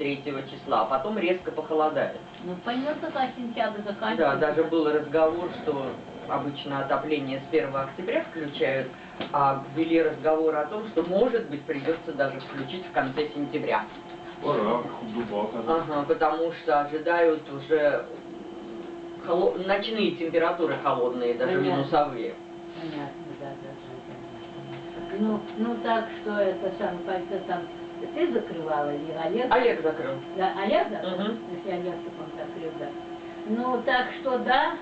23 числа, а потом резко похолодает. Ну, поймет, когда сентябрь заканчивается. Да, даже был разговор, что обычно отопление с 1 октября включают, а ввели разговор о том, что, может быть, придется даже включить в конце сентября. Пора, глубоко. Ага, потому что ожидают уже холо- ночные температуры холодные, даже Понятно. минусовые. Понятно, да, да. Ну, ну так что это сам, это там, ты закрывала или Олег? Олег закрыл. Да, Олег закрыл? Если Олег, так он закрыл, да. Ну, так что да,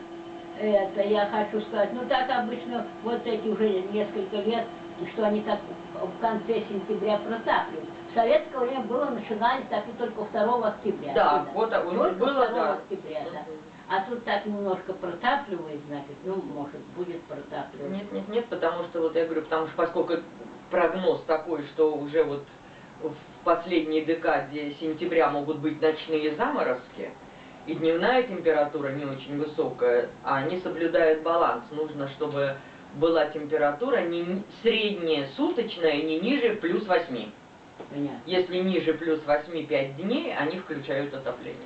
это я хочу сказать, ну так обычно вот эти уже несколько лет, что они так в конце сентября протапливают. В советское время было, начинали так и только 2 октября. Да, Видно? вот, у них Только было, 2 да. октября, да. А тут так немножко протапливает, значит, ну, может, будет протапливать. Нет, нет, нет, потому что вот я говорю, потому что поскольку прогноз такой, что уже вот в последней декаде сентября могут быть ночные заморозки, и дневная температура не очень высокая, а они соблюдают баланс. Нужно, чтобы была температура не средняя суточная, не ниже плюс 8. Понятно. Если ниже плюс 8 5 дней, они включают отопление.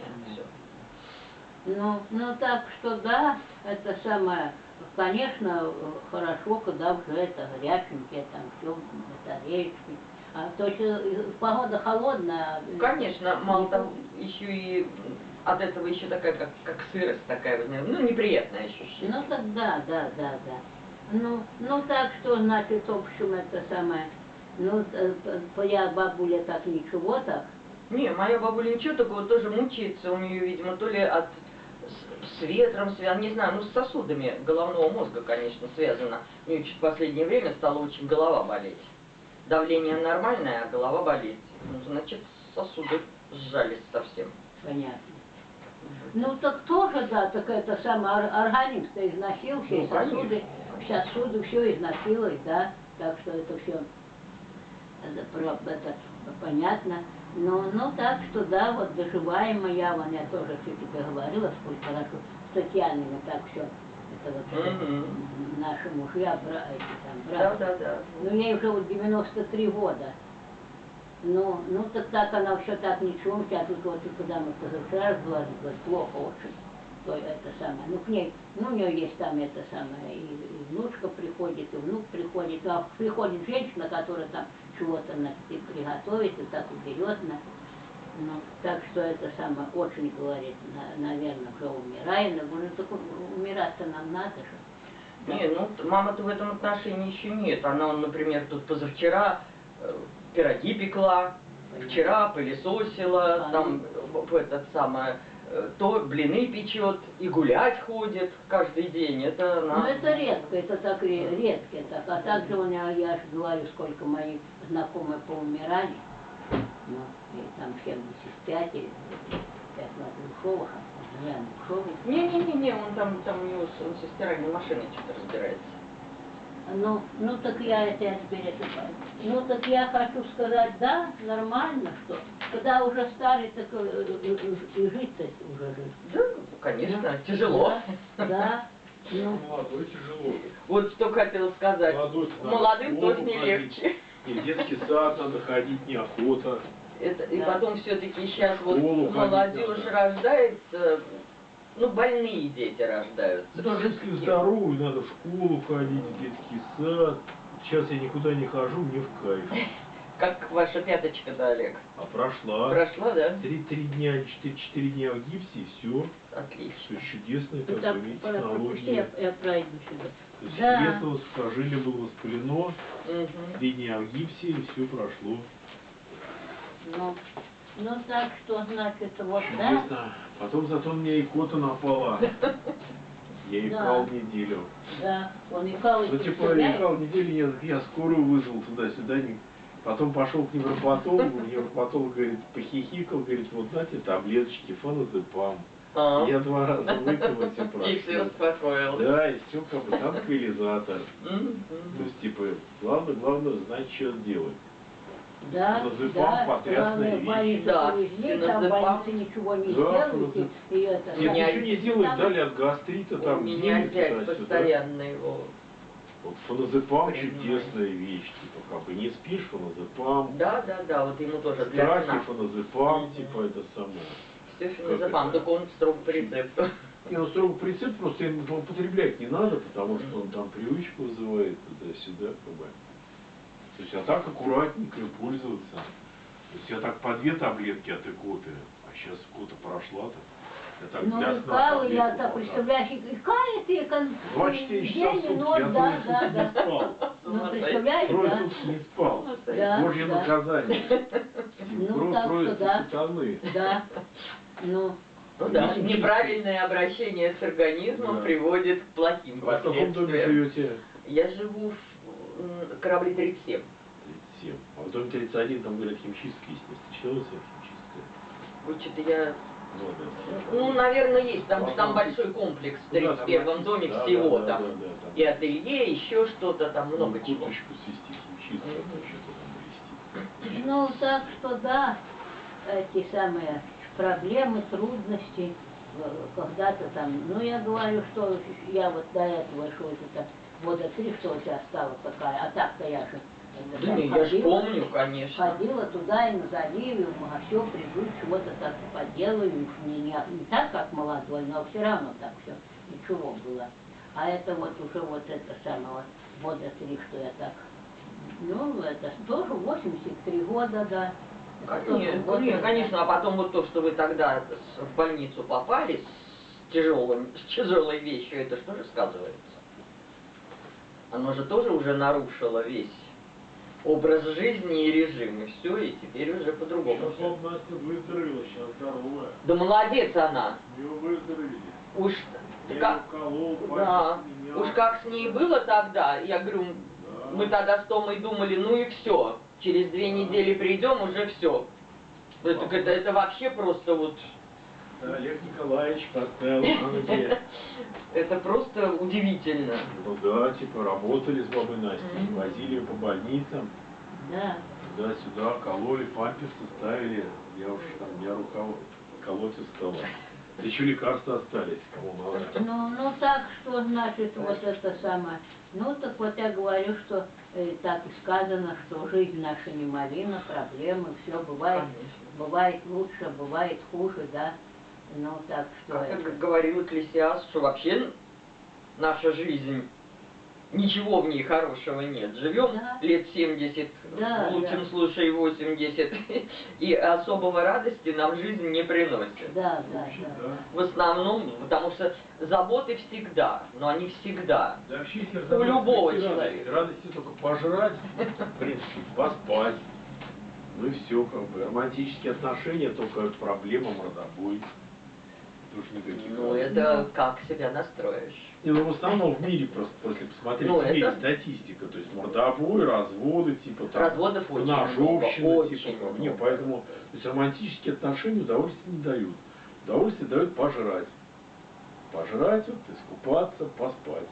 Ну, ну так что да, это самое, конечно, хорошо, когда уже это горяченькие, там все, батареечки. А то есть э, погода холодная. э, Конечно, мало того, еще и от этого еще такая, как, как сырость такая, ну, неприятное ощущение. Ну так да, да, да, да. Ну, ну так что, значит, в общем, это самое, ну, э, твоя бабуля так ничего так, Не, моя бабуля ничего, только вот тоже мучается у нее, видимо, то ли от с, с ветром связано, не знаю, ну с сосудами головного мозга, конечно, связано. У нее чуть в последнее время стала очень голова болеть. Давление нормальное, а голова болит. Ну, значит, сосуды сжались совсем. понятно. Ну так тоже, да, так это самое, ор- организм-то износился, Ну, и сосуды, конечно. сосуды все износилось, да, так что это все, это, про- это понятно. Ну, ну так что да, вот доживаем я, вон я тоже все тебе говорила, сколько хорошо, с Татьяной мы так все, вот э, наши мужья, эти там, Да, брат. да, да. Ну, ей уже вот 93 года. Ну, ну так так она все так ничего, сейчас тут вот и куда мы позавчера говорит, плохо очень. То это самое. Ну, к ней, ну, у нее есть там это самое, и, и внучка приходит, и внук приходит, а приходит женщина, которая там чего-то приготовит, и так уберет, на, ну, так что это самое, очень, говорит, на- наверное, уже умирает, но говорю, так умирать-то нам надо же. Не, ну мама-то в этом отношении еще нет. Она, например, тут позавчера э, пироги пекла, вчера пылесосила, А, там в этот самое, э, то блины печет и гулять ходит каждый день. Это она. Ну это редко, это так ре- редко так. А также у меня, я же говорю, сколько моих знакомых поумирали. Ну, и там 75 или 5 Лукшовых, а Ян Лукшовых. Не-не-не, он там, там у него с, он со стиральной машиной что-то разбирается. Ну, ну так я это пойму. Ну так я хочу сказать, да, нормально, что когда уже старый, так э, э, э, и жить-то уже жить. Да, конечно, тяжело. Да, да. Ну, Молодой тяжело. Вот что хотела сказать. Молодой Молодым тоже не легче. И в детский сад надо ходить, неохота. Это, и Да. потом все-таки сейчас вот школу молодежь надо. рождается, ну, больные дети рождаются. Даже если здоровый, надо в школу ходить, в детский сад. Сейчас я никуда не хожу, мне в кайф. Как ваша пяточка-то, Олег? А прошла. Прошла, да? Три, три дня, четыре, четыре дня в гипсе, и все. Отлично. Все чудесное, как так, бы, пропусти, я, пройду сюда. То есть Да. средство сухожилие было воспалено, Мгм. три дня в гипсе, и все прошло. Ну, ну так что, значит, вот, да? Чудесно. Потом зато у меня икота напала. Я икал Да. неделю. Да, он икал и Ну, типа, икал неделю, я, я скорую вызвал туда-сюда. не- Потом пошел к невропатологу, невропатолог говорит, похихикал, говорит, вот знаете, таблеточки, феназепам. А. Я два раза выпил и все И все успокоил. Да, и все как бы транквилизатор. Мгм. То есть, типа, главное, главное знать, что делать. Да, да, потрясная главное, вещь. больницу Да, там больницы ничего не Да, сделают, феназеп- и, и это... Нет, меня- ничего не делают, там- дали от гастрита, У там, меня денег зять туда-сюда. постоянно его Вот феназепам Понимаю. чудесная вещь, типа, как бы не спишь, феназепам, Да, да, да, вот ему тоже для страхи, Мгм. типа, это самое. Все феназепам, это? только он строго по рецепту. Не, ну строго прицеп просто им употреблять не надо, потому что он там привычку вызывает туда-сюда, как бы. То есть, а так аккуратненько пользоваться. То есть я так по две таблетки от икоты, а сейчас икота прошла-то. Я так Ну, для и сна я так представляешь, и кает, и кон... 24 часа в день, сутки, ночь, я да, трое да, да. спал. Ну, представляешь, Трое да? суток не спал. Да, Божье да. наказание. Ну, так трое что да. Да. Ну, Ну да, неправильное обращение с организмом Да. приводит к плохим А в каком доме последствиям. живете? Я живу в м, корабле 37. 37. А в доме 31 там, говорят, химчистка есть. Не встречалась я химчистка? Вот что-то я... Ну, да. Ну, наверное, есть, потому что там Ага. большой комплекс в Ну да, 31 там доме да, всего да, да, там. да, да, там. И ателье, еще что-то там, много Ну, чего. Свести, химчистка, там что-то там блестит. ну, так что да, эти самые проблемы, трудности, э, когда-то там, ну, я говорю, что я вот до этого, что это года три, что у тебя стала такая, а так-то я же это, Да не, я же помню, конечно. Ходила туда и на заливе, а все приду, чего-то так поделаю, уж не, не, не так, как молодой, но все равно так все, ничего было. А это вот уже вот это самое, вот года три, что я так, ну, это тоже 83 года, да. Конечно, годы, не, да. конечно, а потом вот то, что вы тогда в больницу попали с, тяжелым, с тяжелой вещью, это что же сказывается? Оно же тоже уже нарушило весь образ жизни и режим, и все, и теперь уже по-другому. Сейчас всё. вот Настя выздоровела, сейчас здоровая. Да молодец она. Выздоровели. Уж, Я как, уколол, да, уж как с ней было тогда, я говорю, Да. мы тогда с Томой думали, ну и все, через две недели придем, уже все. Это, это, это вообще просто вот, Да, Олег Николаевич поставил ноги. это просто удивительно. Ну да, типа работали с бабой Настей, возили по больницам, Да. туда-сюда, кололи, памперсы ставили. Я уж там, у меня рука устала. Да еще лекарства остались, кому надо. Ну, ну так что значит вот это самое. Ну так вот я говорю, что э, так и сказано, что жизнь наша не малина, проблемы, все бывает, Конечно. бывает лучше, бывает хуже, да. Ну так что Как, это. как говорил Экклесиаст, что вообще наша жизнь, ничего в ней хорошего нет. Живем Да. лет 70, Да, в лучшем да. случае 80, и особого радости нам жизнь не приносит. Да, да, да. да. В основном, потому что заботы всегда, но они всегда. Да вообще, У любого человека. Радости, только пожрать, в принципе, поспать. Ну и все, как бы. Романтические отношения только к проблемам никаких Ну, это как себя настроишь. Не, ну в основном в мире просто, если посмотреть, Ну, в мире это- статистика, то есть мордовой, разводы, типа там, Разводов очень ножовщина, много, типа, очень как, не, много. поэтому, то есть романтические отношения удовольствия не дают. Удовольствие дают пожрать. Пожрать, вот, искупаться, поспать.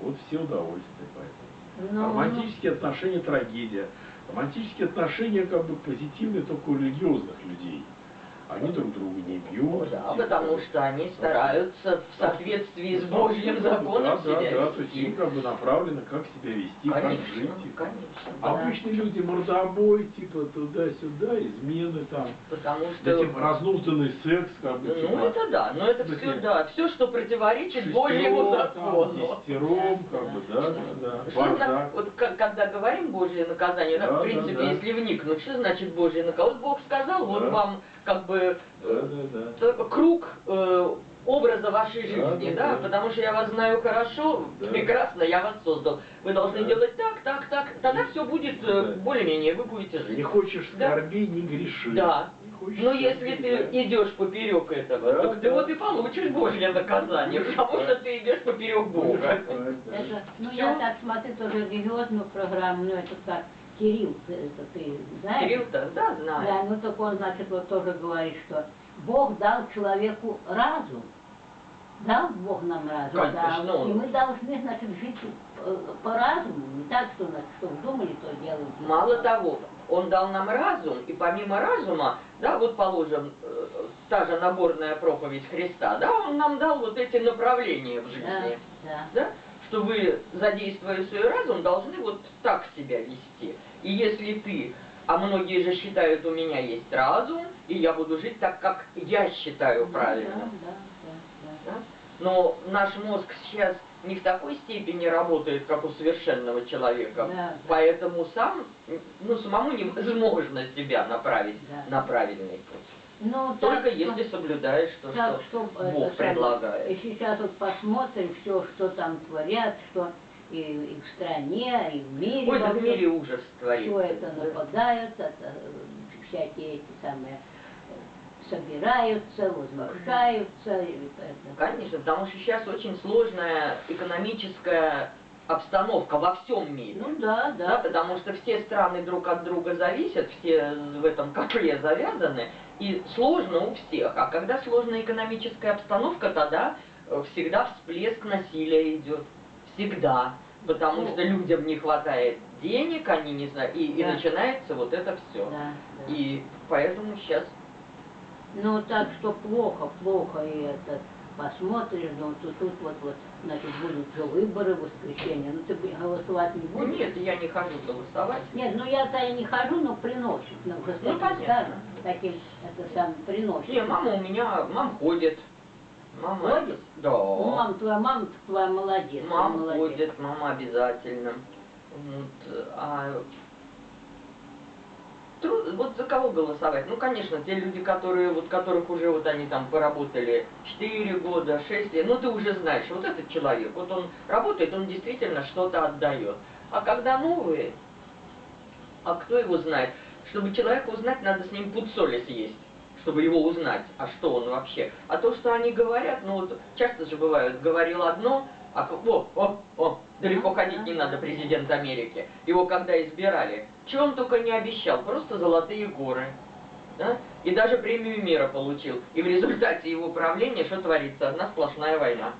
Вот все удовольствия поэтому. Ну, А романтические отношения трагедия. Романтические отношения как бы позитивные только у религиозных людей. Они друг друга не бьют. Ну да, типа, потому что они стараются в соответствии с Ну, Божьим да, законом да, себя да, то есть им вести. как бы направлено, как себя вести, как Конечно, жить. типа. конечно. А да. обычные люди мордобой, типа туда-сюда, измены там. Потому что... Затем разнузданный секс, как бы, Ну типа, это да, но это все, да, все, что противоречит шестером, Божьему закону. десятером, как бы, да, да, да. Что Бардак. вот к- когда говорим Божье наказание, да, Да, в да, принципе, да. если вникнуть, что значит Божье наказание? Вот Бог сказал, вот Да. вам как бы Да, да, да. круг э, образа вашей Да, жизни, да, да, да. потому что я вас знаю хорошо, Да. прекрасно, я вас создал. Вы должны Да. делать так, так, так, тогда все будет э, Да. более-менее, вы будете Не жить. хочешь Да. скорби, не греши. Да. Не хочешь Но скорби, если ты да. идешь поперек этого, Да, так ты да. вот и получишь Божье наказание, Будешь потому что ты идешь поперек Бога. копать, да. Это, ну Всё. я так смотрю тоже религиозную программу, ну это как Кирилл, это ты знаешь? Кирилл-то, да, знаю. Да, ну так он, значит, вот тоже говорит, что Бог дал человеку разум. Дал Бог нам разум, Конечно, да. он- И мы должны, значит, жить э, по разуму, не так, что, что вздумали, то делать. Мало того, он дал нам разум, и помимо разума, да, вот положим, э, та же наборная проповедь Христа, да, он нам дал вот эти направления в Да, жизни, да. да, что вы, задействуя свой разум, должны вот так себя вести. И если ты, а многие же считают, у меня есть разум, и я буду жить так, как я считаю правильно. Да, да, да, Да? Но наш мозг сейчас не в такой степени работает, как у совершенного человека. Да, да. Поэтому сам, ну, самому невозможно себя направить Да. на правильный путь. Ну, Только так, если соблюдаешь то, так, что что Бог предлагает. И сейчас вот посмотрим все, что там творят, что и, и в стране, и в мире. Ой, да в мире ужас творится. Все это да. нападают, это, э, всякие эти самые э, собираются, возмущаются. и это- Конечно, потому что сейчас очень сложная экономическая обстановка во всем мире. Ну да, Да, да. потому что все страны друг от друга зависят, все в этом котле завязаны, и сложно у всех. А когда сложная экономическая обстановка, тогда э, всегда всплеск насилия идет. Всегда. Потому Ну. что людям не хватает денег, они не знают, и, и Да. начинается вот это все. да, да. И поэтому сейчас Ну так что плохо, плохо и это посмотришь, ну тут, тут вот, вот, значит, будут же выборы в воскресенье, ну ты голосовать не будешь? нет, я не хожу голосовать. Нет, ну я-то и не хожу, но приносит, ну Ну, таким понятно. таким, это сам приносит. Не, мама у меня, мам ходит. Мама, Ходит? Да. Ну, мам, твоя мама, твоя молодец. Мама молодец. ходит, мама обязательно. Вот, а труд- вот за кого голосовать? Ну, конечно, те люди, которые, вот, которых уже вот они там поработали 4 года, 6 лет, ну, ты уже знаешь, вот этот человек, вот он работает, он действительно что-то отдает. А когда новые, а кто его знает? Чтобы человека узнать, надо с ним пуд соли съесть, чтобы его узнать, а что он вообще. А то, что они говорят, ну вот часто же бывает, говорил одно, а о, о, о, далеко ходить не надо, президент Америки. Его когда избирали, чего он только не обещал, просто золотые горы. Да? И даже премию мира получил. И в результате его правления что творится? Одна сплошная война.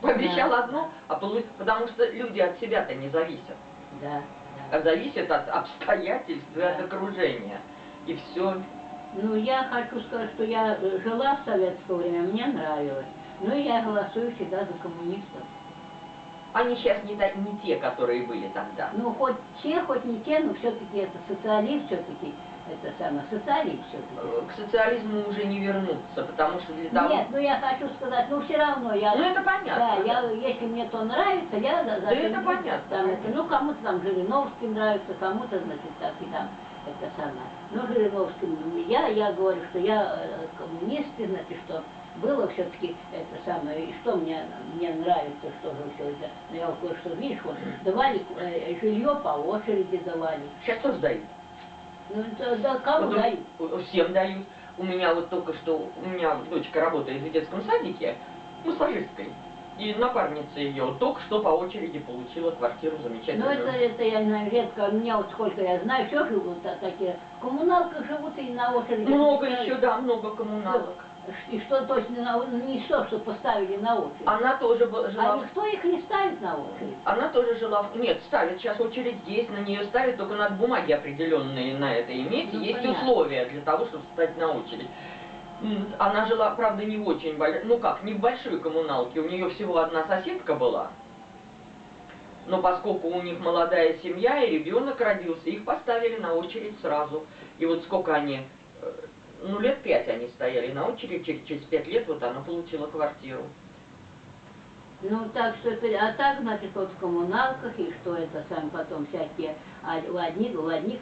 Пообещал Да. одно, а полу- потому что люди от себя-то не зависят Да, а да. зависит от обстоятельств и от Да. окружения. И все. Ну, я хочу сказать, что я э, жила в советское время, мне нравилось. Ну, я голосую всегда за коммунистов. Они сейчас не, не те, которые были тогда. Ну, хоть те, хоть не те, но все-таки это социализм, все-таки это самое, социализм все-таки. Э, К социализму уже не вернуться, потому что для того... Нет, ну я хочу сказать, ну все равно я... Ну, это понятно, Да, я, если мне то нравится, я за, за Да это понятно, Там, это, ну, кому-то там Жириновский нравится, кому-то, значит, так и там, это самое. Ну, Жириновский, я, я говорю, что я э, коммунист, и, значит, что было все-таки это самое, и что мне, мне нравится, что же все это. Ну, я вот кое-что, видишь, вот, давали э, жилье по очереди давали. Сейчас тоже дают. Ну, да, да кому Вот дают? у- у- Всем дают. У меня вот только что, у меня дочка работает в детском садике, массажисткой. И напарница ее только что по очереди получила квартиру Ну, замечательную. это, это я знаю, редко, у меня вот сколько я знаю, все живут а, такие, в коммуналках живут и на очереди. Много еще, да, много коммуналок. И что точно, на, не то, что поставили на очередь. Она тоже б- А жила... в- никто их не ставит на очередь. Она тоже жила. Нет, ставят, сейчас очередь есть, на нее ставят, только надо бумаги определенные на это иметь. Ну, есть понятно. условия для того, чтобы встать на очередь. Она жила, правда, не очень большой, ну как, не в большой коммуналке, у нее всего одна соседка была. Но поскольку у них молодая семья и ребенок родился, их поставили на очередь сразу. И вот сколько они, э, ну лет пять они стояли на очередь, через, через пять лет вот она получила квартиру. Ну, так что а так, значит, вот в коммуналках, и что это сам потом всякие, а у одних, у одних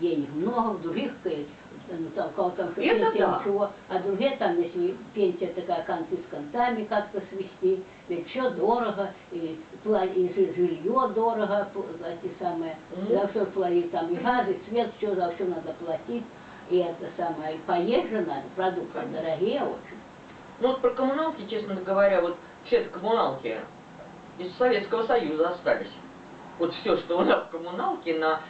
денег много, в других, э, ну, там, кого там что Это пенсия да. ничего, а другие там, если пенсия такая, концы с концами как-то свести, ведь все дорого, и, и жи- жилье дорого, эти самые, Мгм. за все платить, там и газ, и свет, все за все надо платить, и это самое, и поесть же надо, продукты Конечно. дорогие очень. Ну вот про коммуналки, честно говоря, вот все это коммуналки из Советского Союза остались. Вот все, что у нас в коммуналке на,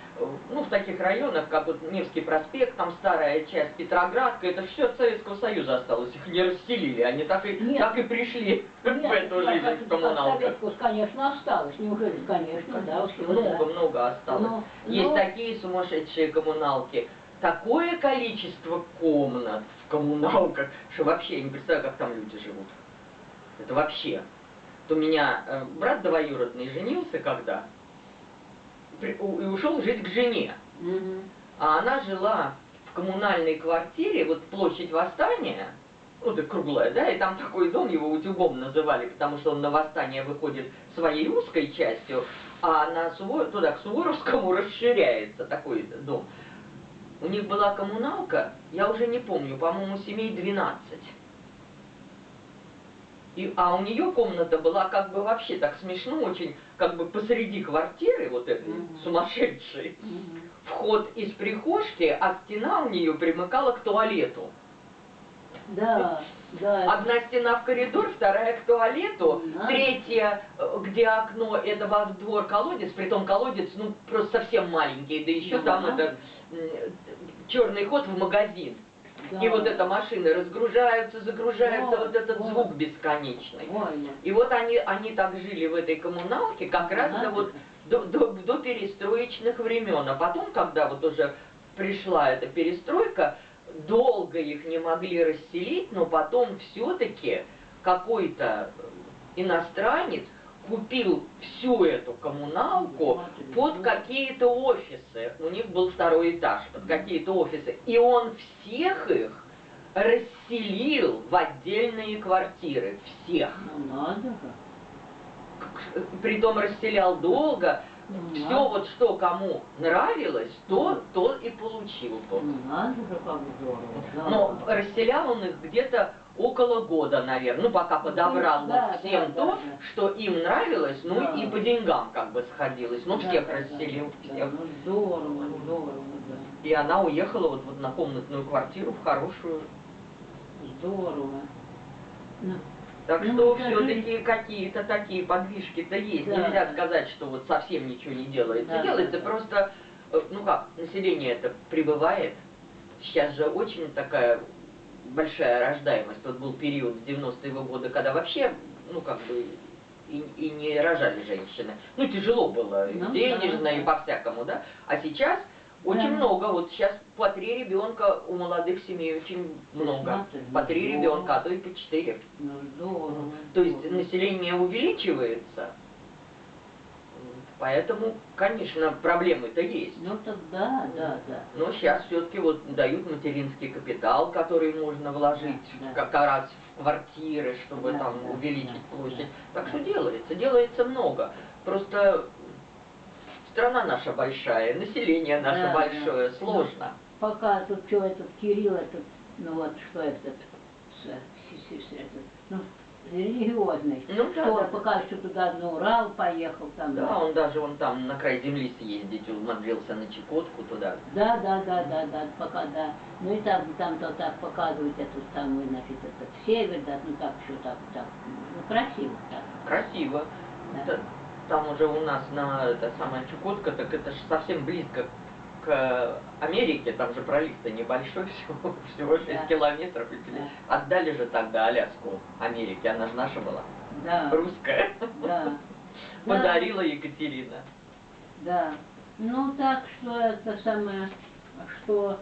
ну, в таких районах, как вот Невский проспект, там старая часть Петроградка, это все от Советского Союза осталось, их не расселили, они так и, Нет. так и пришли в Нет, эту жизнь хочу в сказать, коммуналках. Советскую, конечно, осталось. Неужели? Конечно, да, все, да. Много-много осталось. Ну, Есть ну- такие сумасшедшие коммуналки, такое количество комнат в коммуналках, что вообще я не представляю, как там люди живут. Это вообще. Вот у меня э, брат двоюродный женился когда при- у- и ушел жить к жене. Мгм. А она жила в коммунальной квартире, вот площадь Восстания, ну, да круглая, да, и там такой дом, его утюгом называли, потому что он на Восстание выходит своей узкой частью, а на Суво- туда, к Суворовскому расширяется такой дом. У них была коммуналка, я уже не помню, по-моему, семей 12. И, а у нее комната была как бы вообще так смешно очень, как бы посреди квартиры вот этой Мгм. сумасшедшей Мгм. вход из прихожки, а стена у нее примыкала к туалету. Да, да. Одна стена в коридор, вторая к туалету, Надо. третья, э, где окно, это во двор колодец, притом колодец, ну, просто совсем маленький, да еще Ну, там этот черный ход в магазин. да. И вот это машины разгружаются, загружаются, Вот, вот этот вот. звук бесконечный. Ой, И вот они, они так жили в этой коммуналке как раз до, надо вот, до, до, до перестроечных времен. А потом, когда вот уже пришла эта перестройка, долго их не могли расселить, но потом все-таки какой-то иностранец купил всю эту коммуналку под какие-то офисы. У них был второй этаж, под какие-то офисы. И он всех их расселил в отдельные квартиры. Всех. Ну, надо же. Притом расселял долго. Ну, Все вот что кому нравилось, то, то и получил тот. Ну, надо же, как здорово. да. Но расселял он их где-то около года, наверное. Ну, пока подобрал вот всем да, то, да, что им нравилось, ну Да. и по деньгам как бы сходилось. Ну, Да, всех да, расселил, да, всех. Ну, здорово, здорово, да. И она уехала вот в однокомнатную квартиру, в хорошую. Здорово. Ну, Так Ну, что все-таки какие-то такие подвижки-то есть. Да, Нельзя сказать, что вот совсем ничего не делается. Да, делается да, просто, э, ну как, население это прибывает. Сейчас же очень такая большая рождаемость. Вот был период в 90-е годы, когда вообще, ну как бы, и, и не рожали женщины. Ну тяжело было, Ну, денежно, да, и по-всякому, да. А сейчас очень Да. много. Вот сейчас по три ребенка у молодых семей очень много. По три ну, ребенка, а то и по четыре. ну, здорово. То есть население увеличивается, поэтому, конечно, проблемы-то есть. Ну, тогда, да, да. Но сейчас все-таки вот дают материнский капитал, который можно вложить Да, да. как раз в квартиры, чтобы Да, там да, увеличить да, площадь. да. Так что делается, делается много. Просто страна наша большая, население наше Да, большое, да. сложно. Пока тут что этот Кирилл, этот, ну вот что этот, ну, религиозный, Ну да, что да. пока еще туда на Урал поехал, там, Да, он даже он там на край земли съездить умудрился на Чукотку туда. Да, да, да, да, да, пока да. Ну и там, там то так показывают эту самую, значит, этот север, да, ну так еще так, так, ну красиво так. Красиво. Да. Там уже у нас на это самая Чукотка, так это же совсем близко к Америке, там же пролив-то небольшой, всего, всего 6 Да. километров. И Да. Отдали же тогда Аляску Америке, она же наша была, Да, русская. да. Подарила Екатерина. Да. Ну так что это самое, что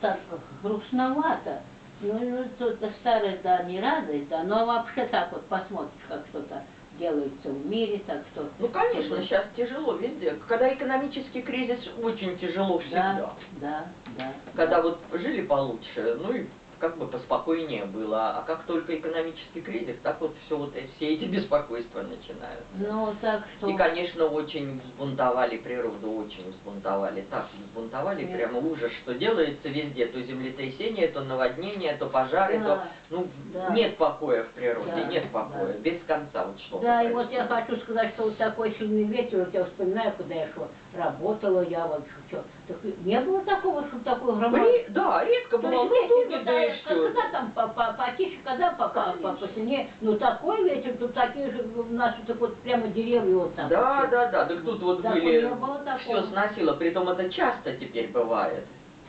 так грустновато. Ну, ну то- это старость, да, не радость, да, но вообще так вот посмотришь, как что-то делается в мире, так что... Ну, конечно, сейчас тяжело везде. Когда экономический кризис, очень тяжело всегда. Да, да, да. Когда да. вот жили получше, ну и как бы поспокойнее было. А как только экономический кризис, так вот все вот все эти беспокойства начинают. Ну, так что... И, конечно, очень взбунтовали природу, очень взбунтовали. Так взбунтовали, Нет. прямо ужас, что делается везде. То землетрясение, то наводнение, то пожары, то... Да, Ну, да. нет покоя в природе, Да, нет покоя. да. Без конца вот что Да, и вот я хочу сказать, что вот такой сильный ветер, вот я вспоминаю, когда я шла, работала я вот что, так не было такого, что такой громадный... Да, редко было, есть ну, ветер, вот, да и все. Когда там по- по- потише, когда по- по- по- посильнее, ну такой ветер, тут такие же у нас вот так вот прямо деревья вот там. Да, вообще. да, да, так тут вот Так были, все сносило, притом это часто теперь бывает.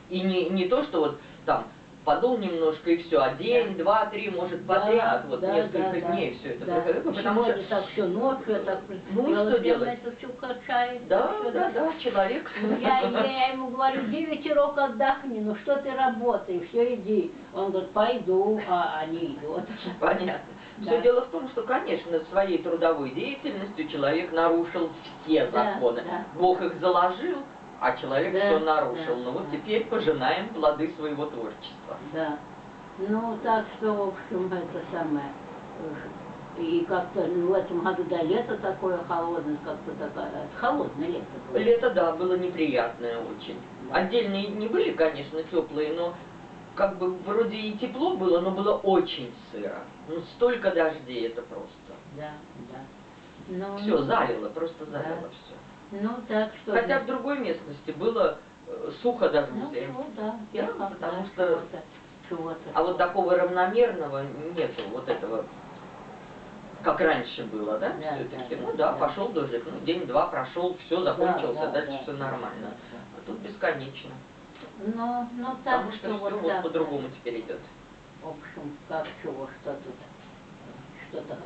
И не, не то, что вот там подул немножко и все, а день, два, три, может Да, подряд, вот да, несколько да, да. дней все это Да. проходило, потому что, так все ночью, я так Ну и что делать? это все качает. да, всё, да, да, человек, Ну, Я, я ему говорю, иди вечерок отдохни, ну что ты работаешь, все иди. Он говорит, пойду, а, а не идет. понятно. Да. Все дело в том, что, конечно, своей трудовой деятельностью человек нарушил все Да, законы. да. Бог их заложил, а человек Да, все нарушил. да, ну вот да. теперь пожинаем плоды своего творчества. Да. Ну, так что, в общем, это самое. И как-то ну, в этом году, да, лето такое холодное, как-то такое, холодное лето было. Лето, да, было неприятное очень. Да. Отдельные дни были, конечно, теплые, но как бы вроде и тепло было, но было очень сыро. Ну, столько дождей, это просто. Да, да. Ну, Все, залило, просто залило Да. все. Ну, так что... Хотя в другой местности было э, сухо даже Ну, возле. ну, да, я Да, как потому да, что- чего-то, чего-то. А вот такого равномерного нету, вот этого, как раньше было, да, Да, все-таки. да, ну да, да. пошел дождик, ну день-два прошел, все, закончился, да, дальше да, все да, нормально. да, А тут бесконечно. Ну, ну так Потому что что все вот вот по-другому теперь идет. В общем, как чего, что тут, что-то